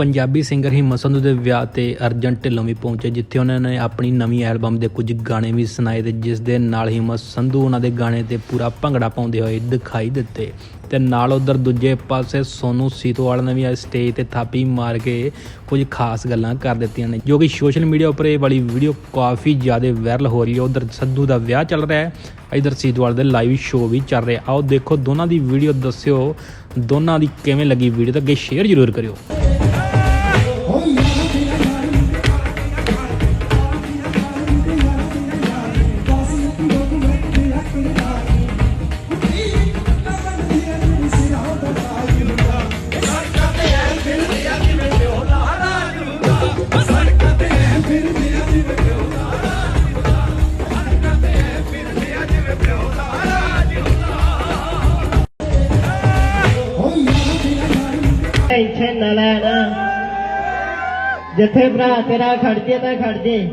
Punjabi singer ਹਿੰਮਤ ਸੰਧੂ ਦੇ ਵਿਆਹ ਤੇ ਅਰਜਨ ਢਿੱਲੋਂ ਵੀ ਪਹੁੰਚੇ, ਜਿੱਥੇ ਉਹਨਾਂ ਨੇ ਆਪਣੀ ਨਵੀਂ ਐਲਬਮ ਦੇ ਕੁਝ ਗਾਣੇ ਵੀ ਸੁਣਾਏ ਤੇ ਜਿਸ ਦੇ ਨਾਲ ਹਿੰਮਤ ਸੰਧੂ ਉਹਨਾਂ ਦੇ ਗਾਣੇ ਤੇ ਪੂਰਾ ਭੰਗੜਾ ਪਾਉਂਦੇ ਹੋਏ ਦਿਖਾਈ ਦਿੱਤੇ। ਤੇ ਨਾਲ ਉਧਰ ਦੂਜੇ ਪਾਸੇ ਸੋਨੂ ਸੀਤੋਵਾਲ ਨੇ ਵੀ ਅੱਜ ਸਟੇਜ ਤੇ ਥਾਪੀ ਮਾਰ ਕੇ ਕੁਝ ਖਾਸ ਗੱਲਾਂ ਕਰ ਦਿੱਤੀਆਂ ਨੇ, ਜੋ ਕਿ ਸੋਸ਼ਲ ਮੀਡੀਆ ਉੱਪਰ ਇਹ ਵਾਲੀ ਵੀਡੀਓ ਕਾਫੀ ਜ਼ਿਆਦਾ ਵਾਇਰਲ ਹੋ ਰਹੀ ਹੈ। ਉਧਰ ਸੰਧੂ ਦਾ ਵਿਆਹ ਚੱਲ ਰਿਹਾ ਹੈ, ਇਧਰ ਸੀਤੋਵਾਲ ਦੇ ਲਾਈਵ ਸ਼ੋਅ ਵੀ ਚੱਲ ਰਿਹਾ। ਆਓ ਦੇਖੋ ਦੋਨਾਂ ਦੀ ਵੀਡੀਓ ਦੱਸਿਓ, ਦੋਨਾਂ ਦੀ ਕਿਵੇਂ ਲੱਗੀ ਵੀਡੀਓ ਤਾਂ ਅੱਗੇ ਸ਼ੇਅਰ ਜ਼ਰੂਰ ਕਰਿਓ। ਟੈਨਸ਼ਨ ਨਾ। ਲੈਣਾ ਜਿੱਥੇ ਭਰਾ ਤੇਰਾ ਖੜ ਜੇ ਤਾਂ ਖੜ ਜੇ